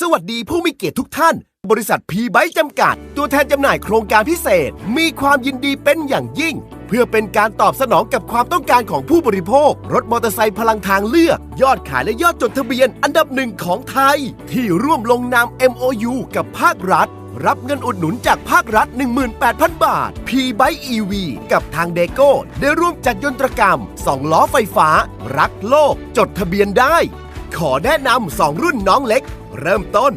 สวัสดีผู้มีเกียรติทุกท่าน บริษัทพีไบจำกัด ตัวแทนจำหน่ายโครงการพิเศษ มีความยินดีเป็นอย่างยิ่ง เพื่อเป็นการตอบสนองกับความต้องการของผู้บริโภค รถมอเตอร์ไซค์พลังทางเลือก ยอดขายและยอดจดทะเบียนอันดับหนึ่งของไทย ที่ร่วมลงนาม MOU กับภาครัฐ รับเงินอุดหนุนจากภาครัฐ 18,000 บาท p b i EV กับทางเดโก้ได้ร่วมจัดยนตรกรรม2ล้อไฟฟ้า รักโลก จดทะเบียนได้ ขอแนะนำ2รุ่นน้องเล็ก เริ่มต้น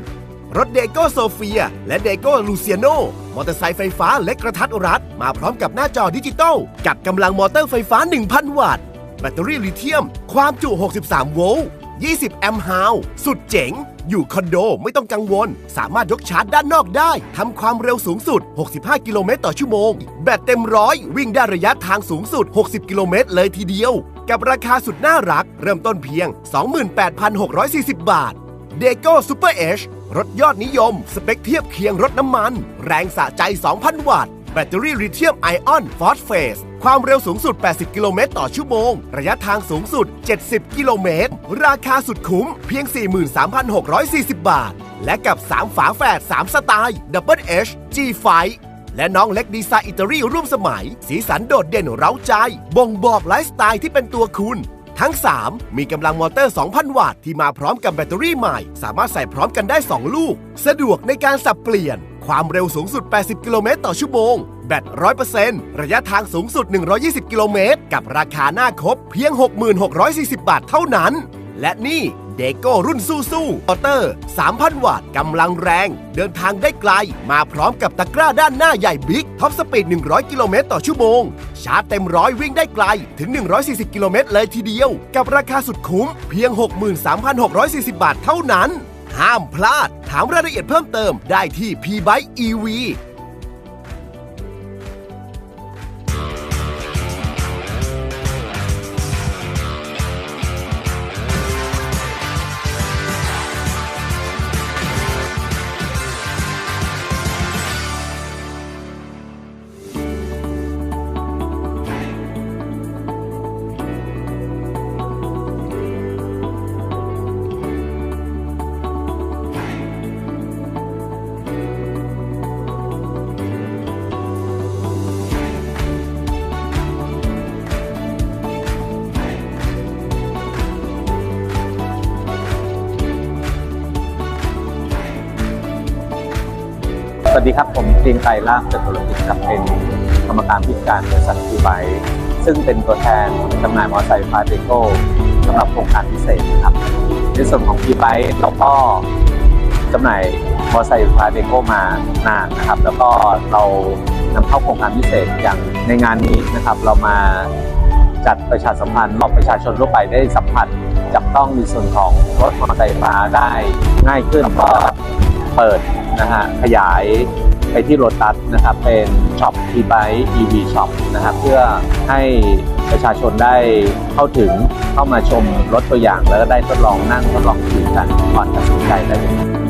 รถเดโก้โซเฟีย และเดโก้ลูเซียโนมอเตอร์ไซค์ไฟฟ้าเล็กกระทัดรัด มาพร้อมกับหน้าจอดิจิตอลกับกำลังมอเตอร์ไฟฟ้า 1,000 วัตต์ แบตเตอรี่ลิเธียม ความจุ 63 โวลต์ 20 แอมป์ฮาวสุดเจ๋ง อยู่คอนโดไม่ต้องกังวล สามารถยกชาร์จด้านนอกได้ ทำความเร็วสูงสุด 65 กิโลเมตรต่อชั่วโมง แบตเต็มร้อย วิ่งได้ระยะทางสูงสุด 60 กิโลเมตรเลยทีเดียว กับราคาสุดน่ารัก เริ่มต้นเพียง 28,640 บาท เดโก้ซูเปอร์เอชรถยอดนิยม สเปคเทียบเคียงรถน้ำมัน แรงสะใจ 2,000 วัตต์ แบตเตอรี่ลิเธียมไอออนฟอสเฟส ความเร็วสูงสุด 80 กิโลเมตรต่อชั่วโมง ระยะทางสูงสุด 70 กิโลเมตร ราคาสุดคุ้มเพียง 43,640 บาท และกับ 3 ฝาแฝด 3 สไตล์ Double H G5 และน้องเล็กดีไซน์อิตาลีร่วมสมัย สีสันโดดเด่นเร้าใจ บ่งบอกไลฟ์สไตล์ที่เป็นตัวคุณ ทั้ง 3 มีกำลังมอเตอร์ 2,000 วัตต์ที่มาพร้อมกับแบตเตอรี่ใหม่ สามารถใส่พร้อมกันได้ 2 ลูก สะดวกในการสับเปลี่ยน ความเร็วสูงสุด 80 กิโลเมตรต่อชั่วโมง แบต 100%ระยะทางสูงสุด 120 กิโลเมตร กับราคาหน้าครบเพียง 6640 บาทเท่านั้น และนี่ เดโก้รุ่นสู้สู้มอเตอร์ 3,000 วัตต์กำลังแรง เดินทางได้ไกล มาพร้อมกับตะกร้าด้านหน้าใหญ่บิ๊กท็อปสปีด 100 กิโลเมตรต่อชั่วโมง ชาร์จเต็มร้อยวิ่งได้ไกล ถึง 140 กิโลเมตรเลยทีเดียว กับราคาสุดคุ้ม เพียง 63,640 บาทเท่านั้น ห้ามพลาด ถามรายละเอียดเพิ่มเติมได้ที่ p b i EV สวัสดีครับ ผมเกรียงไกรลาภจตุรกิจครับเป็นกรรมการผู้จัดการบริษัททีไบซึ่งเป็นตัวแทนจำหน่ายมอเตอร์ไซค์ฟาเดโก้สำหรับโครงการพิเศษนะครับ ในส่วนของทีไบเราก็จำหน่ายมอเตอร์ไซค์ฟาเดโก้มานานนะครับ แล้วก็เรานำเข้าโครงการพิเศษอย่างในงานนี้นะครับ เรามาจัดประชาสัมพันธ์ให้ประชาชนทั่วไปได้สัมผัสจับต้องในส่วนของรถมอเตอร์ไซค์ฟ้าได้ง่ายขึ้นก็ เปิดนะฮะขยายไปที่โรตัสนะครับเป็นช็อปทีไบ EV ช็อปนะครับเพื่อให้ประชาชนได้เข้าถึงเข้ามาชมรถตัวอย่างแล้วก็ได้ทดลองนั่งทดลองขี่กันก่อนตัดสินใจได้เลย